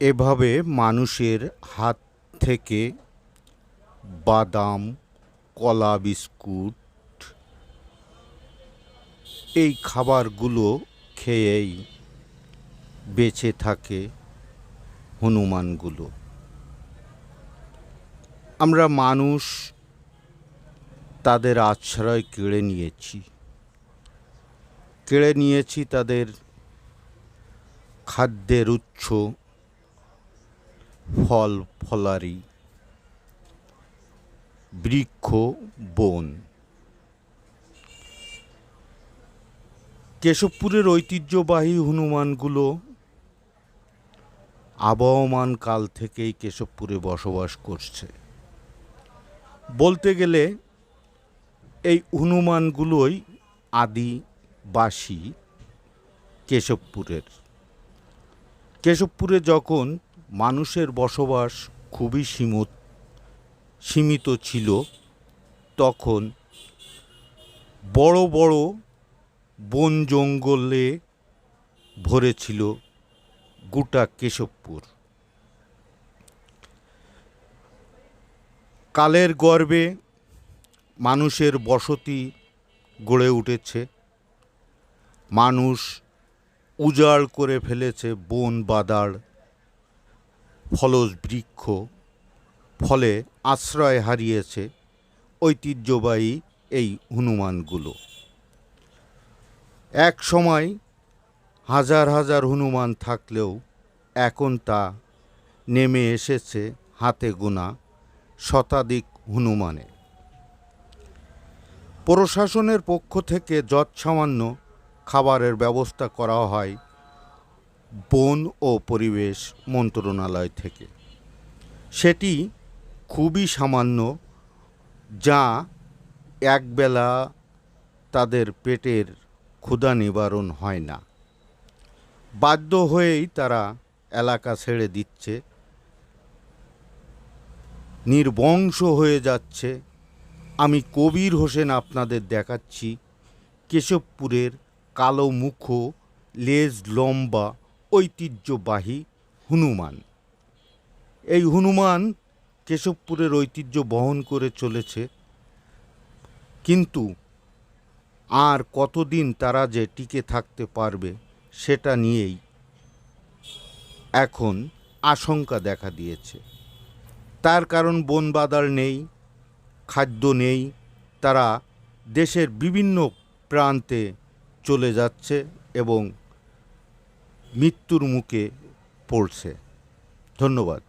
এভাবে মানুষের হাত থেকে বাদাম, কলা বিস্কুট, এই খাবারগুলো খেয়েই বেঁচে থাকে হনুমানগুলো। আমরা মানুষ তাদের আশ্রয় কেড়ে নিয়েছি। কেড়ে নিয়েছি তাদের খাদ্যের উৎস ফল ফলারি, বৃক্ষ বন। কেশবপুরের ঐতিহ্যবাহী হনুমানগুলো আবহমান কাল থেকেই কেশবপুরে বসবাস করছে। বলতে গেলে এই হনুমানগুলোই আদিবাসী কেশবপুরের। কেশবপুরে যখন মানুষের বসবাস খুবই সীমিত সীমিত ছিল তখন। বড় বড় বন জঙ্গলে ভরেছিল গোটা কেশবপুর। কালের গর্বে মানুষের বসতি গড়ে উঠেছে। মানুষ উজাড় করে ফেলেছে বন বাদাড় ফলস বৃক্ষ, ফলে আশ্রয় হারিয়েছে ঐতিহ্যবাহী এই হনুমানগুলো। এক সময় হাজার হাজার হনুমান থাকলেও এখন তা নেমে এসেছে হাতে গোনা শতাধিক হনুমানে। প্রশাসনের পক্ষ থেকে যৎসামান্য খাবারের ব্যবস্থা করা হয় বন ও পরিবেশ মন্ত্রণালয় থেকে। সেটি খুবই সামান্য, যা একবেলা তাদের পেটের ক্ষুধা নিবারণ হয় না। বাধ্য হয়েই তারা এলাকা ছেড়ে দিচ্ছে, নির্বংশ হয়ে যাচ্ছে। আমি কবির হোসেন আপনাদের দেখাচ্ছি কেশবপুরের কালো মুখ, লেজ লম্বা ঐতিহ্যবাহী হনুমান। এই হনুমান কেশবপুরের ঐতিহ্য বহন করে চলেছে। কিন্তু আর কতদিন তারা যে টিকে থাকতে পারবে সেটা নিয়েই এখন আশঙ্কা দেখা দিয়েছে। তার কারণ বনবাদার নেই, খাদ্য নেই, তারা দেশের বিভিন্ন প্রান্তে চলে যাচ্ছে এবং মৃত্যুর মুখে পড়ছে। ধন্যবাদ।